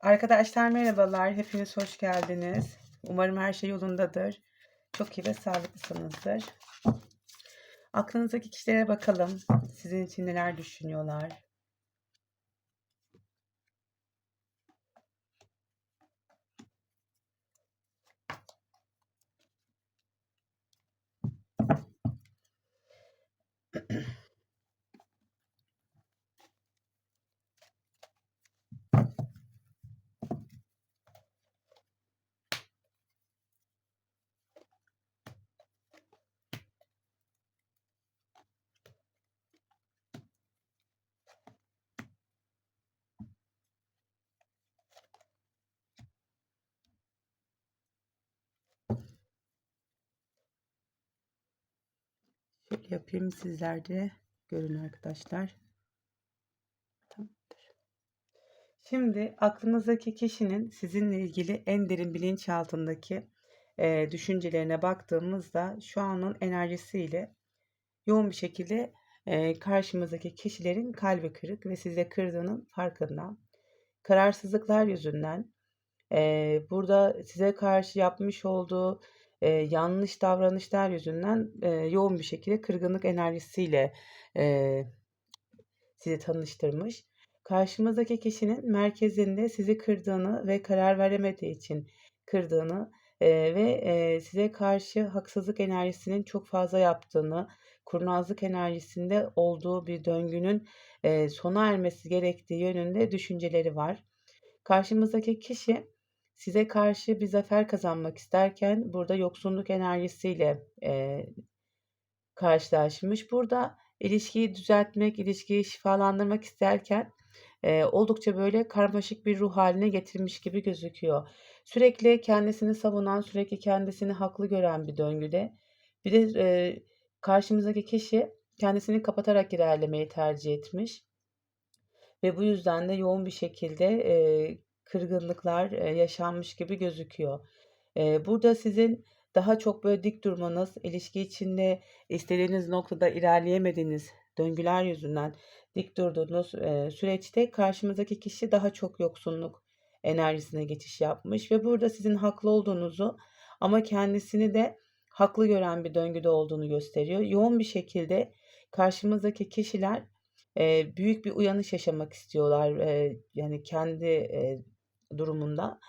Arkadaşlar merhabalar. Hepiniz hoş geldiniz. Umarım her şey yolundadır. Çok iyi ve sağlıklısınızdır. Aklınızdaki kişilere bakalım. Sizin için neler düşünüyorlar? Yapayım sizler de görün arkadaşlar. Tamamdır. Şimdi aklınızdaki kişinin sizinle ilgili en derin bilinçaltındaki e, düşüncelerine baktığımızda şu anın enerjisiyle yoğun bir şekilde e, karşımızdaki kişilerin kalbi kırık ve size kırdığının farkında. Kararsızlıklar yüzünden e, burada size karşı yapmış olduğu e, yanlış davranışlar yüzünden e, yoğun bir şekilde kırgınlık enerjisiyle e, sizi tanıştırmış. Karşımızdaki kişinin merkezinde sizi kırdığını ve karar veremediği için kırdığını e, ve e, size karşı haksızlık enerjisinin çok fazla yaptığını, kurnazlık enerjisinde olduğu bir döngünün e, sona ermesi gerektiği yönünde düşünceleri var. Karşımızdaki kişi size karşı bir zafer kazanmak isterken burada yoksunluk enerjisiyle e, karşılaşmış. Burada ilişkiyi düzeltmek, ilişkiyi şifalandırmak isterken e, oldukça böyle karmaşık bir ruh haline getirmiş gibi gözüküyor. Sürekli kendisini savunan, sürekli kendisini haklı gören bir döngüde. Bir de e, karşımızdaki kişi kendisini kapatarak ilerlemeyi tercih etmiş. Ve bu yüzden de yoğun bir şekilde e, kırgınlıklar yaşanmış gibi gözüküyor. Burada sizin daha çok böyle dik durmanız, ilişki içinde istediğiniz noktada ilerleyemediğiniz döngüler yüzünden dik durduğunuz süreçte karşımızdaki kişi daha çok yoksunluk enerjisine geçiş yapmış ve burada sizin haklı olduğunuzu ama kendisini de haklı gören bir döngüde olduğunu gösteriyor. Yoğun bir şekilde karşımızdaki kişiler e, büyük bir uyanış yaşamak istiyorlar. E, yani kendi e, durumunda.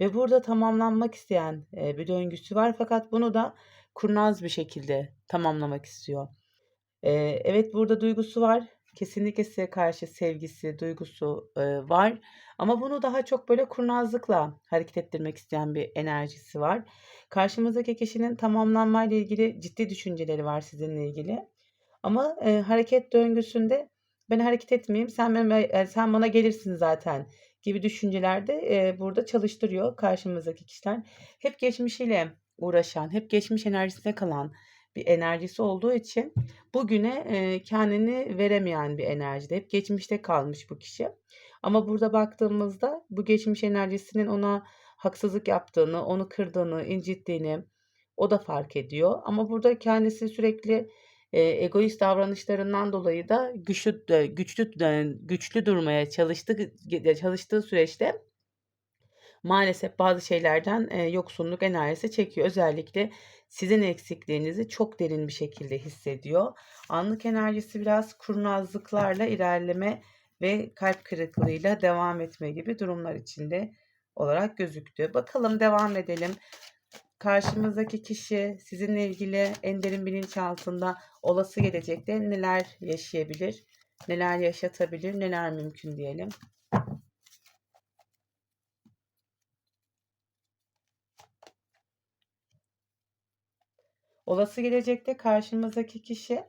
Ve burada tamamlanmak isteyen e, bir döngüsü var fakat bunu da kurnaz bir şekilde tamamlamak istiyor. E, evet burada duygusu var. Kesinlikle size karşı sevgisi, duygusu e, var. Ama bunu daha çok böyle kurnazlıkla hareket ettirmek isteyen bir enerjisi var. Karşımızdaki kişinin tamamlanmayla ilgili ciddi düşünceleri var sizinle ilgili. Ama hareket döngüsünde ben hareket etmeyeyim, sen, ben, sen bana gelirsin zaten gibi düşüncelerde e, burada çalıştırıyor karşımızdaki kişiler. Hep geçmişiyle uğraşan, hep geçmiş enerjisine kalan bir enerjisi olduğu için bugüne e, kendini veremeyen bir enerjide. Hep geçmişte kalmış bu kişi. Ama burada baktığımızda bu geçmiş enerjisinin ona haksızlık yaptığını, onu kırdığını, incittiğini o da fark ediyor. Ama burada kendisi sürekli e, egoist davranışlarından dolayı da güçlü güçlü güçlü durmaya çalıştı çalıştığı süreçte maalesef bazı şeylerden e, yoksunluk enerjisi çekiyor. Özellikle sizin eksikliğinizi çok derin bir şekilde hissediyor. Anlık enerjisi biraz kurnazlıklarla ilerleme ve kalp kırıklığıyla devam etme gibi durumlar içinde olarak gözüktü. Bakalım devam edelim karşımızdaki kişi sizinle ilgili en derin bilinçaltında olası gelecekte neler yaşayabilir, neler yaşatabilir, neler mümkün diyelim. Olası gelecekte karşımızdaki kişi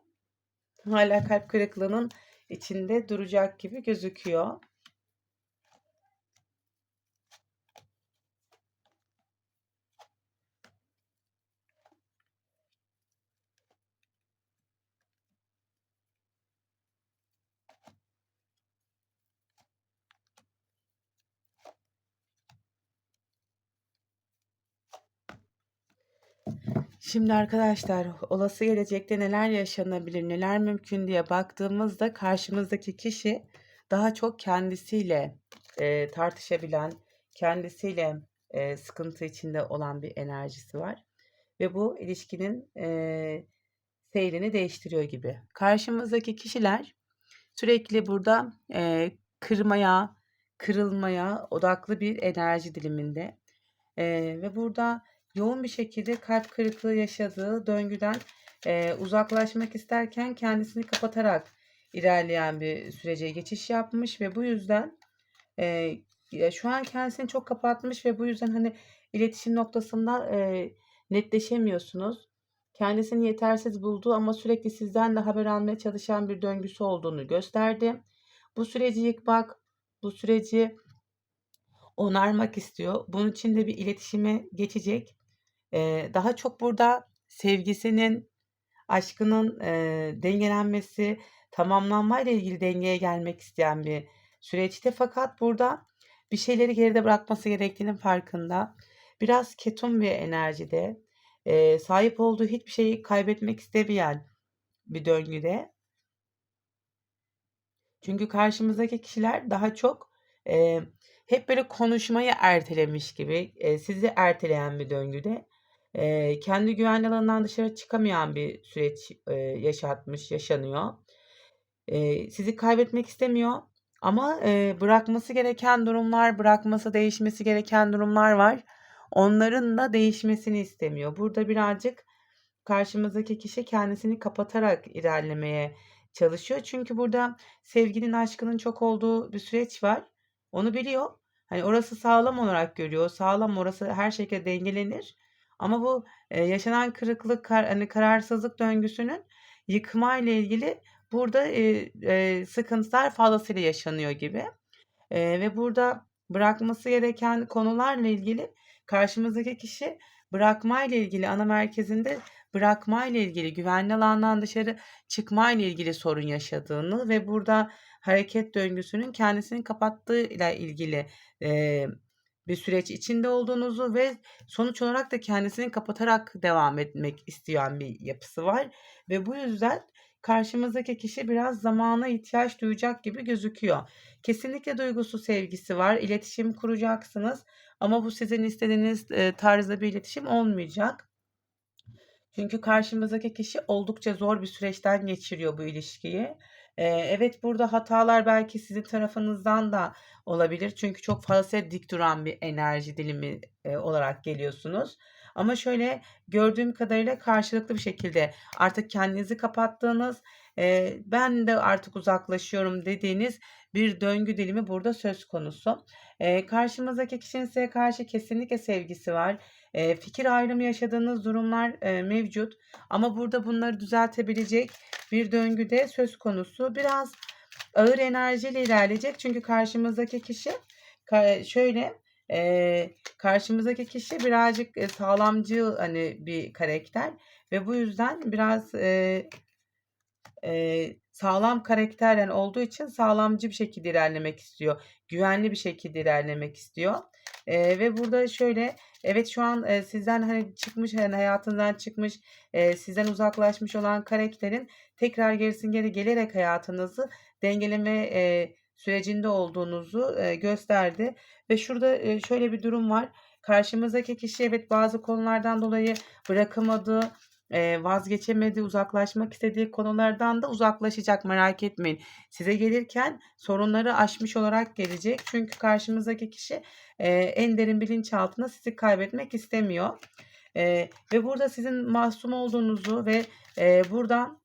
hala kalp kırıklığının içinde duracak gibi gözüküyor. Şimdi arkadaşlar olası gelecekte neler yaşanabilir, neler mümkün diye baktığımızda karşımızdaki kişi daha çok kendisiyle e, tartışabilen, kendisiyle, eee, sıkıntı içinde olan bir enerjisi var ve bu ilişkinin, eee, seyrini değiştiriyor gibi. Karşımızdaki kişiler sürekli burada, eee, kırmaya, kırılmaya odaklı bir enerji diliminde, eee, ve burada yoğun bir şekilde kalp kırıklığı yaşadığı döngüden, eee, uzaklaşmak isterken kendisini kapatarak ilerleyen bir sürece geçiş yapmış ve bu yüzden, ya, şu an kendisini çok kapatmış ve bu yüzden, hani, iletişim noktasında, eee, netleşemiyorsunuz. Kendisini yetersiz bulduğu ama sürekli sizden de haber almaya çalışan bir döngüsü olduğunu gösterdi. Bu süreci yıkmak, bu süreci onarmak istiyor. Bunun için de bir iletişime geçecek. Eee, daha çok burada sevgisinin, aşkının, eee, dengelenmesi, tamamlanmayla ilgili dengeye gelmek isteyen bir süreçte fakat burada bir şeyleri geride bırakması gerektiğinin farkında. Biraz ketum bir enerjide, eee, sahip olduğu hiçbir şeyi kaybetmek istemeyen bir döngüde. Çünkü karşımızdaki kişiler daha çok, eee, hep böyle konuşmayı ertelemiş gibi, eee, sizi erteleyen bir döngüde. Eee, kendi güvenli alanından dışarı çıkamayan bir süreç, eee, yaşatmış, yaşanıyor. Eee, sizi kaybetmek istemiyor ama, eee, bırakması gereken durumlar, bırakması, değişmesi gereken durumlar var. Onların da değişmesini istemiyor. Burada birazcık karşımızdaki kişi kendisini kapatarak ilerlemeye çalışıyor. Çünkü burada sevginin, aşkının çok olduğu bir süreç var. Onu biliyor. Hani, orası sağlam olarak görüyor. Sağlam, orası her şekilde dengelenir ama bu, eee, yaşanan kırıklık, kar hani, kararsızlık döngüsünün yıkmayla ilgili burada, eee, eee, sıkıntılar fazlasıyla yaşanıyor gibi. Eee, ve burada bırakması gereken konularla ilgili karşımızdaki kişi bırakmayla ilgili ana merkezinde bırakmayla ilgili, güvenli alandan dışarı çıkmayla ilgili sorun yaşadığını ve burada hareket döngüsünün kendisini kapattığıyla ilgili, eee, bir süreç içinde olduğunuzu ve sonuç olarak da kendisini kapatarak devam etmek isteyen bir yapısı var ve bu yüzden karşımızdaki kişi biraz zamana ihtiyaç duyacak gibi gözüküyor. Kesinlikle duygusu, sevgisi var. İletişim kuracaksınız ama bu sizin istediğiniz, eee, tarzda bir iletişim olmayacak. Çünkü karşımızdaki kişi oldukça zor bir süreçten geçiriyor bu ilişkiyi. Evet, burada hatalar belki sizin tarafınızdan da olabilir. Çünkü çok fazla dik duran bir enerji dilimi, olarak geliyorsunuz. Ama şöyle, gördüğüm kadarıyla karşılıklı bir şekilde artık kendinizi kapattığınız, "Ben de artık uzaklaşıyorum." dediğiniz bir döngü dilimi burada söz konusu. Eee, karşımızdaki kişinin size karşı kesinlikle sevgisi var. Eee, fikir ayrımı yaşadığınız durumlar, eee, mevcut ama burada bunları düzeltebilecek bir döngü de söz konusu. Biraz ağır enerjiyle ilerleyecek çünkü karşımızdaki kişi şöyle, eee, karşımızdaki kişi birazcık, eee, sağlamcıl, hani, bir karakter ve bu yüzden biraz, eee, eee, sağlam karakter, yani, olduğu için sağlamcı bir şekilde ilerlemek istiyor. Güvenli bir şekilde ilerlemek istiyor. Eee, ve burada şöyle, evet, şu an, eee, sizden, hani, çıkmış, hani, hayatından çıkmış, eee, sizden uzaklaşmış olan karakterin tekrar gerisin geri gelerek hayatınızı dengeleme, eee, sürecinde olduğunuzu, eee, gösterdi ve şurada, eee, şöyle bir durum var. Karşımızdaki kişi evet, bazı konulardan dolayı bırakamadığı, eee, vazgeçemediği, uzaklaşmak istediği konulardan da uzaklaşacak, merak etmeyin. Size gelirken sorunları aşmış olarak gelecek. Çünkü karşımızdaki kişi, en derin bilinçaltında sizi kaybetmek istemiyor. Ve burada sizin masum olduğunuzu ve, eee, burada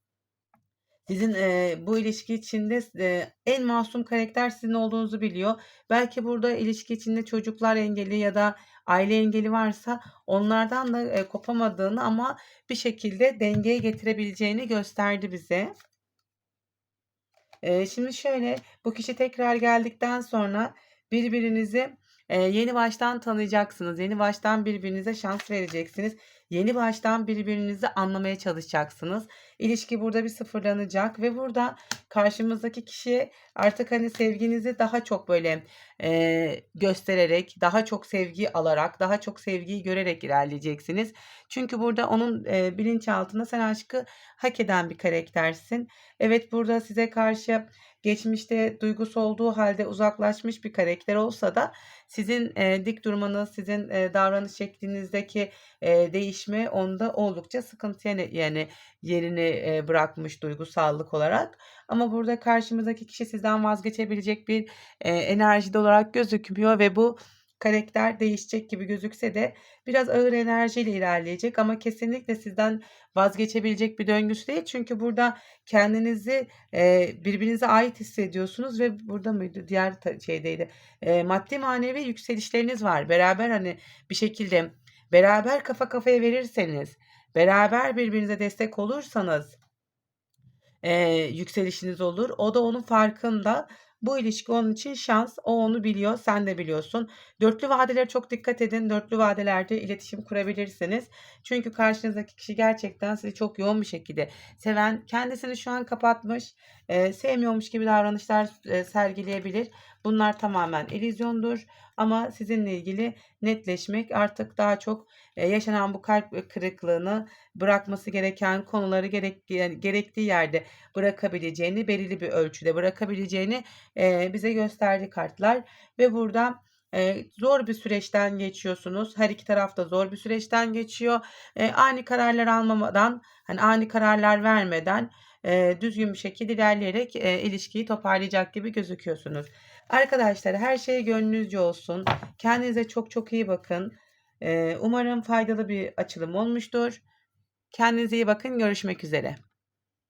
sizin, eee, bu ilişki içinde eee, en masum karakter sizin olduğunuzu biliyor. Belki burada ilişki içinde çocuklar engeli ya da aile engeli varsa onlardan da, eee, kopamadığını ama bir şekilde dengeye getirebileceğini gösterdi bize. Eee, şimdi şöyle, bu kişi tekrar geldikten sonra birbirinizi, eee, yeni baştan tanıyacaksınız. Yeni baştan birbirinize şans vereceksiniz. Yeni baştan birbirinizi anlamaya çalışacaksınız. İlişki burada bir sıfırlanacak ve burada karşımızdaki kişiye artık, hani, sevginizi daha çok, böyle, eee, göstererek, daha çok sevgi alarak, daha çok sevgiyi görerek ilerleyeceksiniz. Çünkü burada onun, eee, bilinçaltında sen aşkı hak eden bir karaktersin. Evet, burada size karşı geçmişte duygusu olduğu halde uzaklaşmış bir karakter olsa da sizin, eee, dik durmanız, sizin, eee, davranış şeklinizdeki, eee, değişme onda oldukça sıkıntıya ne yani yerini, eee, bırakmış duygusallık olarak. Ama burada karşımızdaki kişi sizden vazgeçebilecek bir, eee, enerjide olarak gözükmüyor ve bu karakter değişecek gibi gözükse de biraz ağır enerjiyle ilerleyecek ama kesinlikle sizden vazgeçebilecek bir döngüsü değil. Çünkü burada kendinizi, eee, birbirinize ait hissediyorsunuz ve burada mıydı? Diğer şeydeydi. Eee, maddi manevi yükselişleriniz var. Beraber, hani, bir şekilde beraber kafa kafaya verirseniz, beraber birbirinize destek olursanız eee, yükselişiniz olur. O da onun farkında. Bu ilişki onun için şans. O onu biliyor, sen de biliyorsun. Dörtlü vadelere çok dikkat edin. Dörtlü vadelerde iletişim kurabilirsiniz. Çünkü karşınızdaki kişi gerçekten sizi çok yoğun bir şekilde seven, kendisini şu an kapatmış, eee, sevmiyormuş gibi davranışlar, eee, sergileyebilir. Bunlar tamamen illüzyondur ama sizinle ilgili netleşmek artık daha çok, eee, yaşanan bu kalp kırıklığını bırakması gereken konuları gerek gerektiği yerde bırakabileceğini, belirli bir ölçüde bırakabileceğini, eee, bize gösterdi kartlar ve burada, eee, zor bir süreçten geçiyorsunuz. Her iki taraf da zor bir süreçten geçiyor. Ani kararlar almamadan, hani, ani kararlar vermeden, düzgün bir şekilde ilerleyerek, ilişkiyi toparlayacak gibi gözüküyorsunuz. Arkadaşlar her şey gönlünüzce olsun. Kendinize çok çok iyi bakın. Eee, umarım faydalı bir açılım olmuştur. Kendinize iyi bakın. Görüşmek üzere.